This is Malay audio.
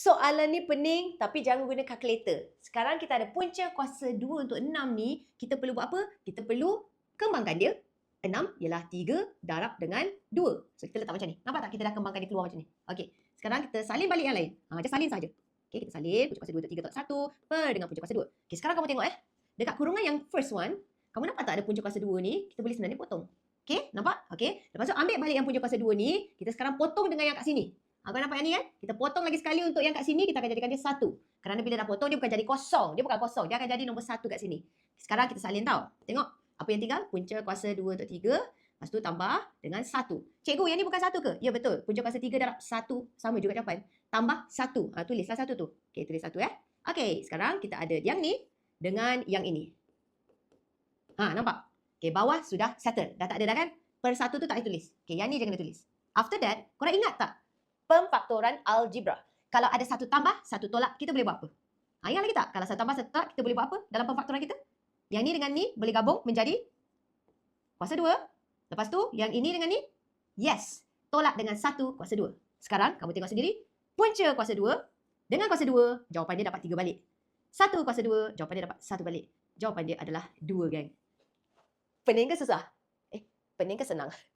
Soalan ni pening tapi jangan guna kalkulator. Sekarang kita ada punca kuasa 2 untuk 6 ni. Kita perlu buat apa? Kita perlu kembangkan dia. 6 ialah 3 darab dengan 2. So kita letak macam ni. Nampak tak kita dah kembangkan dia keluar macam ni? Okey. Sekarang kita salin balik yang lain. Ha, just salin saja. Okey, kita salin punca kuasa 2 untuk 3 untuk 1 per dengan punca kuasa 2. Okey, sekarang kamu tengok eh. Dekat kurungan yang first one, kamu nampak tak ada punca kuasa 2 ni? Kita boleh sebenarnya potong. Okey, nampak? Okey. Lepas tu ambil balik yang punca kuasa 2 ni, kita sekarang potong dengan yang kat sini. Ha, nampak yang ni kan? Kita potong lagi sekali untuk yang kat sini, kita akan jadikan dia satu. Kerana bila dah potong, dia bukan jadi kosong. Dia bukan kosong. Dia akan jadi nombor satu kat sini. Sekarang kita salin tau. Tengok. Apa yang tinggal? Punca kuasa 2 untuk 3. Lepas tu tambah dengan satu. Cikgu, yang ni bukan satu ke? Ya, betul. Punca kuasa 3 darab satu. Sama juga jawapan. Tambah satu. Ha, tulislah satu tu. Okey, tulis satu eh. Okey, sekarang kita ada yang ni dengan yang ini. Ha, nampak? Okey, bawah sudah settle. Dah tak ada dah kan? Per satu tu tak payah tulis. Okey, yang ni jangan tulis. After that, korang ingat tak? Pemfaktoran algebra. Kalau ada satu tambah, satu tolak, kita boleh buat apa? Ha, ingat lagi tak? Kalau satu tambah, satu tolak, kita boleh buat apa dalam pemfaktoran kita? Yang ni dengan ni boleh gabung menjadi kuasa dua. Lepas tu, yang ini dengan ni, yes. Tolak dengan satu kuasa dua. Sekarang, kamu tengok sendiri. Punca kuasa dua dengan kuasa dua, jawapan dia dapat tiga balik. Satu kuasa dua, jawapan dia dapat satu balik. Jawapan dia adalah dua, geng. Pening ke susah? Eh, pening ke senang?